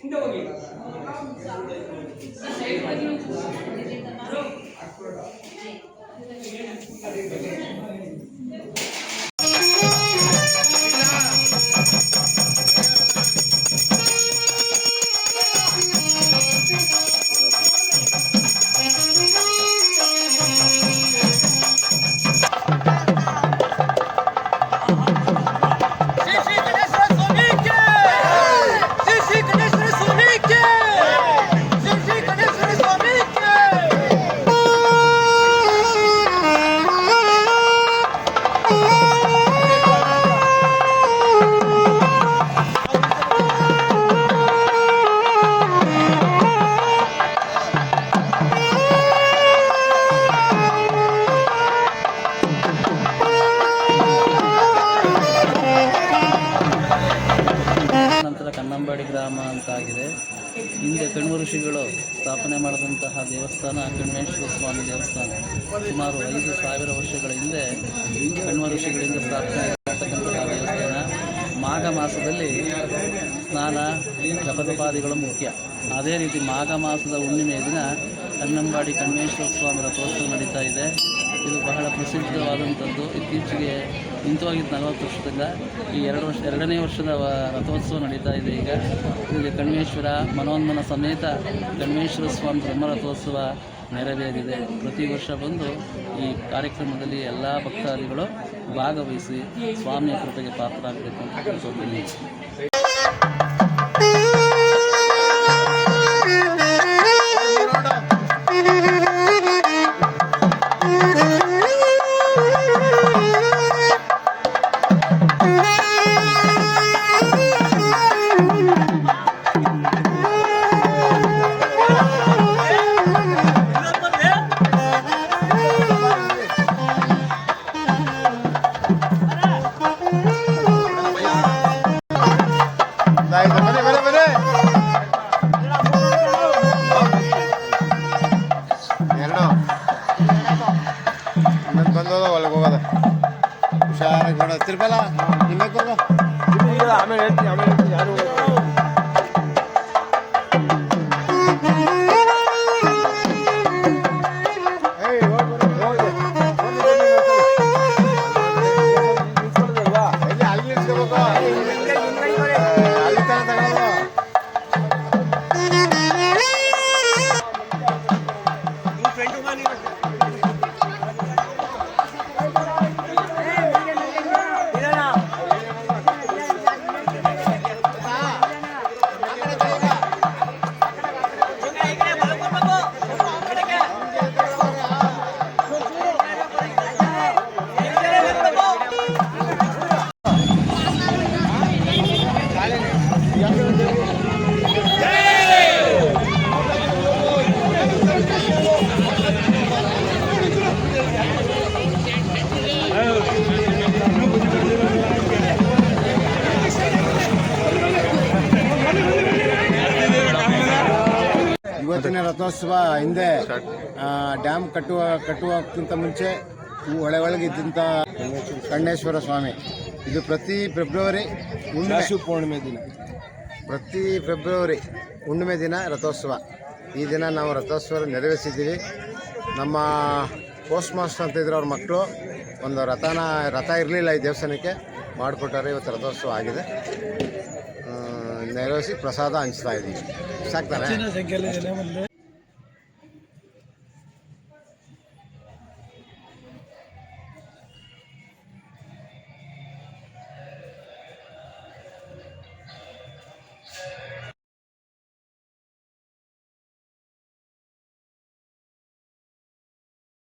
ಹಿಂದವಾಗಿ ಅಕ್ರೋಡ ಕನ್ನಂಬಾಡಿ ಗ್ರಾಮ ಅಂತ ಆಗಿದೆ ಹಿಂದೆ ಕಣ್ವ ಋಷಿಗಳು ಸ್ಥಾಪನೆ ಮಾಡಿದಂತಹ ದೇವಸ್ಥಾನ ಕಣ್ವೇಶ್ವರ ಸ್ವಾಮಿ ದೇವಸ್ಥಾನ. ಸುಮಾರು ಐದು ಸಾವಿರ ವರ್ಷಗಳ ಹಿಂದೆ ಕಣ್ವ ಋಷಿಗಳಿಂದ ಸ್ಥಾಪನೆ ಆಗಿರ್ತಕ್ಕಂತಹ ದೇವಸ್ಥಾನ. ಮಾಘ ಮಾಸದಲ್ಲಿ ಸ್ನಾನ ಜಪತಪಾದಿಗಳು ಮುಖ್ಯ. ಅದೇ ರೀತಿ ಮಾಘ ಮಾಸದ ಹುಣ್ಣಿಮೆಯ ದಿನ ಕನ್ನಂಬಾಡಿ ಕಣ್ವೇಶ್ವರ ಸ್ವಾಮಿ ರಥೋತ್ಸವ ನಡೀತಾ ಇದೆ. ಇದು ಬಹಳ ಪ್ರಸಿದ್ಧವಾದಂಥದ್ದು. ಇತ್ತೀಚೆಗೆ ನಿಂತೋಗಿದ್ದು ನಲವತ್ತು ವರ್ಷದಿಂದ ಈ ಎರಡು ವರ್ಷ, ಎರಡನೇ ವರ್ಷದ ರಥೋತ್ಸವ ನಡೀತಾ ಇದೆ ಈಗ. ಇಲ್ಲಿ ಕಣ್ಮೇಶ್ವರ, ಮನೋನ್ಮನ ಸಮೇತ ಕಣ್ಮೇಶ್ವರ ಸ್ವಾಮಿ ಬ್ರಹ್ಮ ರಥೋತ್ಸವ ನೆರವೇರಿದೆ. ಪ್ರತಿ ವರ್ಷ ಬಂದು ಈ ಕಾರ್ಯಕ್ರಮದಲ್ಲಿ ಎಲ್ಲ ಭಕ್ತಾದಿಗಳು ಭಾಗವಹಿಸಿ ಸ್ವಾಮಿಯ ಕೃಪೆಗೆ ಪಾತ್ರರಾಗಬೇಕು ಅಂತ ಕೇಳ್ಕೊತೀನಿ ತಿರ್ಬಲ್ಲ ನಿಮಗೆ ಆಮೇಲೆ ಹೇಳ್ತೀನಿ ಆಮೇಲೆ ಇವತ್ತಿನ ರಥೋತ್ಸವ ಹಿಂದೆ ಡ್ಯಾಮ್ ಕಟ್ಟುವ ಕಟ್ಟುವಕ್ಕಿಂತ ಮುಂಚೆ ಒಳಗೆ ಒಳಗಿದ್ದಂಥ ಕಣ್ಣೇಶ್ವರ ಸ್ವಾಮಿ. ಇದು ಪ್ರತಿ ಫೆಬ್ರವರಿ ಹುಣ್ಣಿಮೆ. ಪೂರ್ಣಿಮೆ ದಿನ. ಪ್ರತಿ ಫೆಬ್ರವರಿ ಹುಣ್ಣಿಮೆ ದಿನ ರಥೋತ್ಸವ. ಈ ದಿನ ನಾವು ರಥೋತ್ಸವ ನೆರವೇರಿಸಿದ್ದೀವಿ. ನಮ್ಮ ಪೋಸ್ಟ್ ಮಾಸ್ಟರ್ ಅಂತ ಇದ್ರು ಅವ್ರ ಮಕ್ಕಳು ಒಂದು ರಥನ ರಥ ಇರಲಿಲ್ಲ ಈ ದೇವಸ್ಥಾನಕ್ಕೆ. ಮಾಡಿಕೊಟ್ಟಾರೆ ಇವತ್ತು ರಥೋತ್ಸವ ಆಗಿದೆ. ನೆರವೇರಿಸಿ ಪ್ರಸಾದ ಹಂಚ್ತಾ ಇದ್ದೀವಿ. ಸಾಕ್ತಾರೆ?